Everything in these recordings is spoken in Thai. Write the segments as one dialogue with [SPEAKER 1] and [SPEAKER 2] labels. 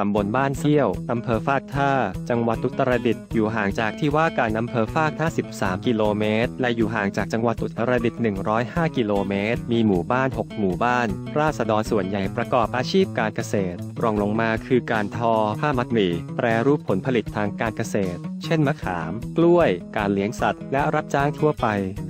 [SPEAKER 1] ตำบลบ้านเที่ยว อำเภอฟากท่า จังหวัดอุตรดิตถ์อยู่ห่างจากที่ว่าการอำเภอฟากท่า 13 กิโลเมตร และอยู่ห่างจากจังหวัดอุตรดิตถ์105 กิโลเมตร มีหมู่บ้าน 6 หมู่บ้าน ราษฎรส่วนใหญ่ประกอบอาชีพการเกษตร รองลงมาคือการทอ ผ้ามัดหมี่ แปรรูปผลผลิตทางการเกษตร ช่นมะขาม กล้วย การเลี้ยงสัตว์ และรับจ้างทั่วไป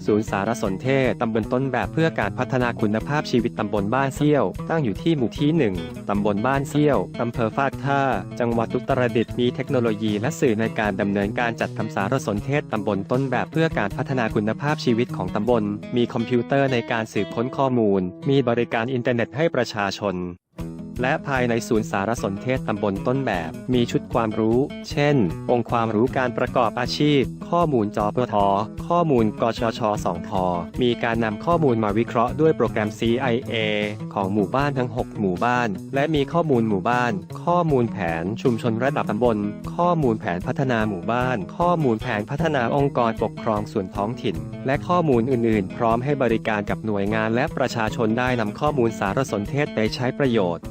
[SPEAKER 1] ศูนย์สารสนเทศตำบลต้นแบบเพื่อการพัฒนาคุณภาพชีวิตตำบลบ้านเซี่ยว ตั้งอยู่ที่หมู่ที่ 1 ตำบลบ้านเซี่ยว อำเภอฟากท่า จังหวัดอุตรดิตถ์มีเทคโนโลยีและสื่อในการดำเนินการจัดทำสารสนเทศตำบลต้นแบบเพื่อการพัฒนาคุณภาพชีวิตของตำบล มีคอมพิวเตอร์ในการสืบค้นข้อมูล มีบริการอินเทอร์เน็ตให้ประชาชน และภายในศูนย์สารสนเทศตำบลต้นแบบ มีชุดความรู้ เช่น องค์ความรู้การประกอบอาชีพ ข้อมูลจอปทข้อมูลกชช2ทมีการนำข้อมูลมาวิเคราะห์ด้วยโปรแกรม CIA ของหมู่บ้านทั้ง 6 หมู่บ้าน และมีข้อมูลหมู่บ้าน ข้อมูลแผนชุมชนระดับตำบล ข้อมูลแผนพัฒนาหมู่บ้าน ข้อมูลแผนพัฒนาองค์กรปกครองส่วนท้องถิ่น และข้อมูลอื่น ๆ พร้อมให้บริการกับหน่วยงานและประชาชนได้นำข้อมูลสารสนเทศไปใช้ประโยชน์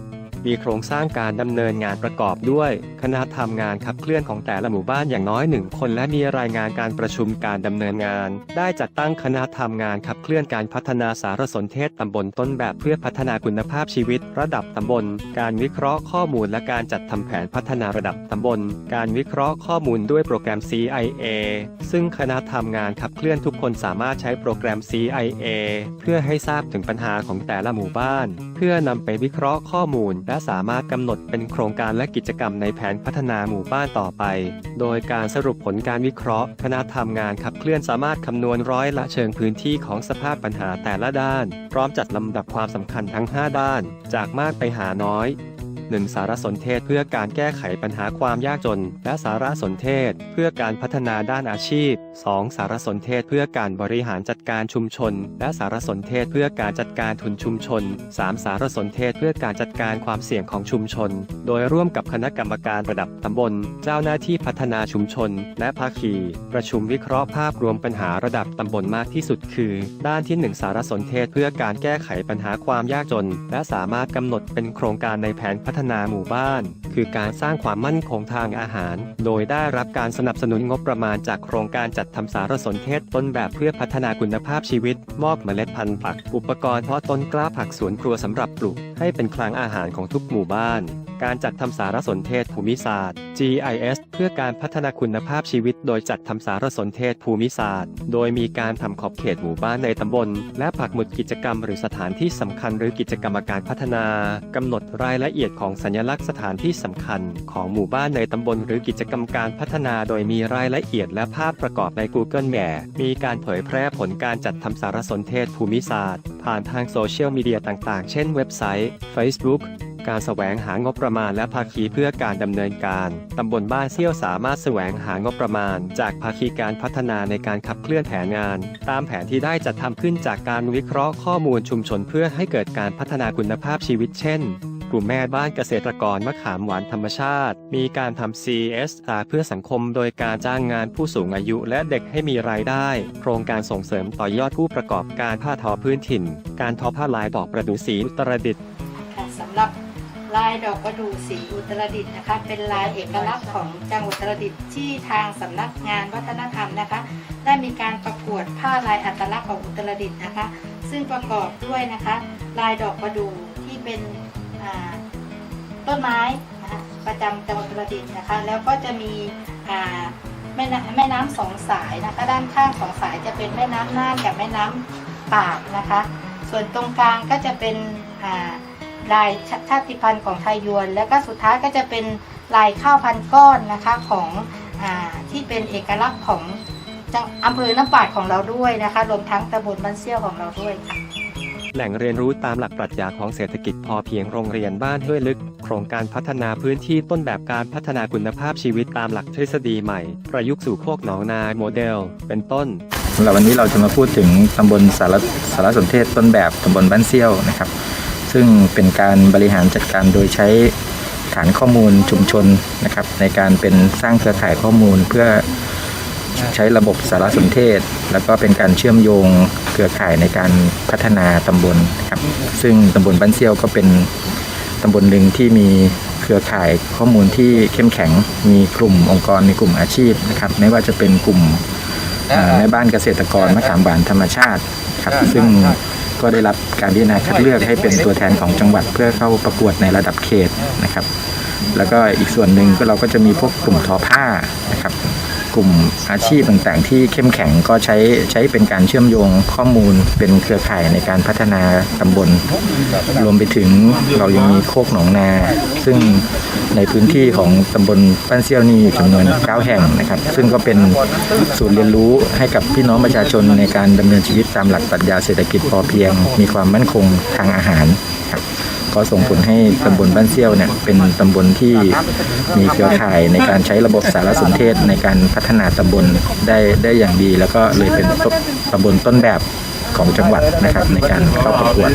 [SPEAKER 1] มีโครงสร้างการดำเนินงานประกอบด้วย คณะทำงานขับเคลื่อนของแต่ละหมู่บ้านอย่างน้อยหนึ่งคนและมีรายงานการประชุมการดำเนินงาน ได้จัดตั้งคณะทำงานขับเคลื่อนการพัฒนาสารสนเทศตำบลต้นแบบเพื่อพัฒนาคุณภาพชีวิต ระดับตำบล การวิเคราะห์ข้อมูลและการจัดทำแผนพัฒนาระดับตำบล การวิเคราะห์ข้อมูลด้วยโปรแกรม CIA ซึ่งคณะทำงานขับเคลื่อนทุกคนสามารถใช้โปรแกรม CIA เพื่อให้ทราบถึงปัญหาของแต่ละหมู่บ้าน เพื่อนำไปวิเคราะห์ข้อมูลและสามารถกำหนดเป็นโครงการและกิจกรรมในแผนพัฒนาหมู่บ้านต่อไป โดยการสรุปผลการวิเคราะห์ คณะทำงานขับเคลื่อนสามารถคำนวณร้อยละเชิงพื้นที่ของสภาพปัญหาแต่ละด้าน พร้อมจัดลำดับความสำคัญทั้ง 5 ด้าน จากมากไปหาน้อย 1. สารสนเทศเพื่อการแก้ไขปัญหาความยากจน และสารสนเทศเพื่อการพัฒนาด้านอาชีพ 2. สารสนเทศเพื่อการบริหารจัดการชุมชน และสารสนเทศเพื่อการจัดการทุนชุมชน 3. สารสนเทศเพื่อการจัดการความเสี่ยงของชุมชน โดยร่วมกับคณะกรรมการระดับตำบล เจ้าหน้าที่พัฒนาชุมชน และภาคี ประชุมวิเคราะห์ภาพรวมปัญหาระดับตำบลมากที่สุดคือ ด้านที่ 1 สารสนเทศเพื่อการแก้ไขปัญหาความยากจน และสามารถกำหนดเป็นโครงการในแผนพัฒฒนาหมู่บ้าน คือการสร้างความมั่นคงทางอาหาร โดยได้รับการสนับสนุนงบประมาณจากโครงการจัดทำสารสนเทศต้นแบบเพื่อพัฒนาคุณภาพชีวิต มอบเมล็ดพันธุ์ผัก อุปกรณ์เพาะต้นกล้าผักสวนครัวสำหรับปลูก ให้เป็นคลังอาหารของทุกหมู่บ้าน การจัดทำสารสนเทศภูมิศาสตร์ GIS เพื่อการพัฒนาคุณภาพชีวิต โดยจัดทำสารสนเทศภูมิศาสตร์ โดยมีการทำขอบเขตหมู่บ้านในตำบล และปักหมุดกิจกรรม หรือสถานที่สำคัญ หรือกิจกรรมการพัฒนากำหนดรายละเอียดของสัญลักษณ์สถานที่สำคัญ ของหมู่บ้านในตำบล หรือกิจกรรมการพัฒนา โดยมีรายละเอียดและภาพประกอบใน Google Map มีการเผยแพร่ผลการจัดทำสารสนเทศภูมิศาสตร์ ผ่านทางโซเชียลมีเดียต่างๆ เช่นเว็บไซต์ Facebook การแสวงหางบประมาณและภาคีเพื่อการดำเนินการ ตำบลบ้านเซี่ยวสามารถแสวงหางบประมาณ จากภาคีการพัฒนาในการขับเคลื่อนแผนงาน ตามแผนที่ได้จัดทำขึ้นจากการวิเคราะห์ข้อมูลชุมชนเพื่อให้เกิดการพัฒนาคุณภาพชีวิตเช่นกลุ่มแม่บ้านเกษตรกรมะขามหวานธรรมชาติ มีการทำ CSR เพื่อสังคมโดยการจ้างงานผู้สูงอายุและเด็กให้มีรายได้ โครงการส่งเสริมต่อยอดผู้ประกอบการผ้าทอพื้นถิ่น การทอผ้าลายดอกประดู่สีอุตรดิตถ์
[SPEAKER 2] สำหรับ ลายดอกประดู่สีอุตรดิตถ์นะคะ เป็นลายเอกลักษณ์ของจังหวัดอุตรดิตถ์ที่ทางสำนักงานวัฒนธรรมนะคะ ได้มีการประกวดผ้าลายอัตลักษณ์ของอุตรดิตถ์นะคะ ซึ่งประกอบด้วยนะคะ ลายดอกประดู่ที่เป็นต้นไม้นะคะประจำจังหวัดอุตรดิตถ์นะคะ แล้วก็จะมีแม่น้ำแม่น้ำสองสายนะคะ ด้านข้างสองสายจะเป็นแม่น้ำน่านกับแม่น้ำปากนะคะ ส่วนตรงกลางก็จะเป็นอ่า ลายชชาติพันธุ์ของไทยยวน แล้วก็สุดท้ายก็จะเป็นลายข้าวพันก้อนนะคะของอาที่เป็นเอกลักษณ์ของจังอำเภอน้ำปาดของเราด้วยนะคะรวมทั้งตำบลบ้านเซี่ยวของเราด้วยค่ะ
[SPEAKER 1] แหล่งเรียนรู้ตามหลักปรัชญาของเศรษฐกิจพอเพียงโรงเรียนบ้านห้วยลึก โครงการพัฒนาพื้นที่ต้นแบบการพัฒนาคุณภาพชีวิตตามหลักทฤษฎีใหม่ ประยุกต์สู่โคกหนองนาโมเดล เป็นต้น
[SPEAKER 3] สำหรับวันนี้เราจะมาพูดถึงตำบลสารสารสนเทศต้นแบบตำบลบ้านเซี่ยวนะครับ ซึ่งเป็นการบริหารจัดการโดยใช้ฐานข้อมูลชุมชนนะครับ ในการเป็นสร้างเครือข่ายข้อมูลเพื่อใช้ระบบสารสนเทศ แล้วก็เป็นการเชื่อมโยงเครือข่ายในการพัฒนาตำบลนะครับซึ่งตำบลบ้านเซี่ยวก็เป็นตำบลหนึ่งที่มีเครือข่ายข้อมูลที่เข้มแข็ง มีกลุ่มองค์กร มีกลุ่มอาชีพนะครับ ไม่ว่าจะเป็นกลุ่มอ่าแม่บ้านเกษตรกรมะขามหวานธรรมชาติครับซึ่ง ก็ได้รับการพิจารณาคัดเลือกให้เป็นตัวแทนของจังหวัดเพื่อเข้าประกวดในระดับเขตนะครับ แล้วก็อีกส่วนหนึ่งก็เราก็จะมีพวกกลุ่มทอผ้านะครับ กลุ่มอาชีพต่างๆ ที่เข้มแข็งก็ใช้ใช้เป็นการเชื่อมโยงข้อมูลเป็นเครือข่ายในการพัฒนาตำบล รวมไปถึงเรายังมีโคกหนองนา ซึ่งในพื้นที่ของตำบลบ้านเซี่ยวนี่จำนวน9แห่งนะครับ ซึ่งก็เป็นศูนย์เรียนรู้ให้กับพี่น้องประชาชนในการดำเนินชีวิตตามหลักปรัชญาเศรษฐกิจพอเพียง มีความมั่นคงทางอาหารครับ ก็ส่งผลให้ตำบลบ้านเซี่ยวเนี่ยเป็นตำบลที่มีเครือข่ายในการใช้ระบบสารสนเทศในการพัฒนาตำบลได้ได้อย่างดี แล้วก็เลยเป็นตำบลต้นแบบของจังหวัดนะครับในการเข้าประกวด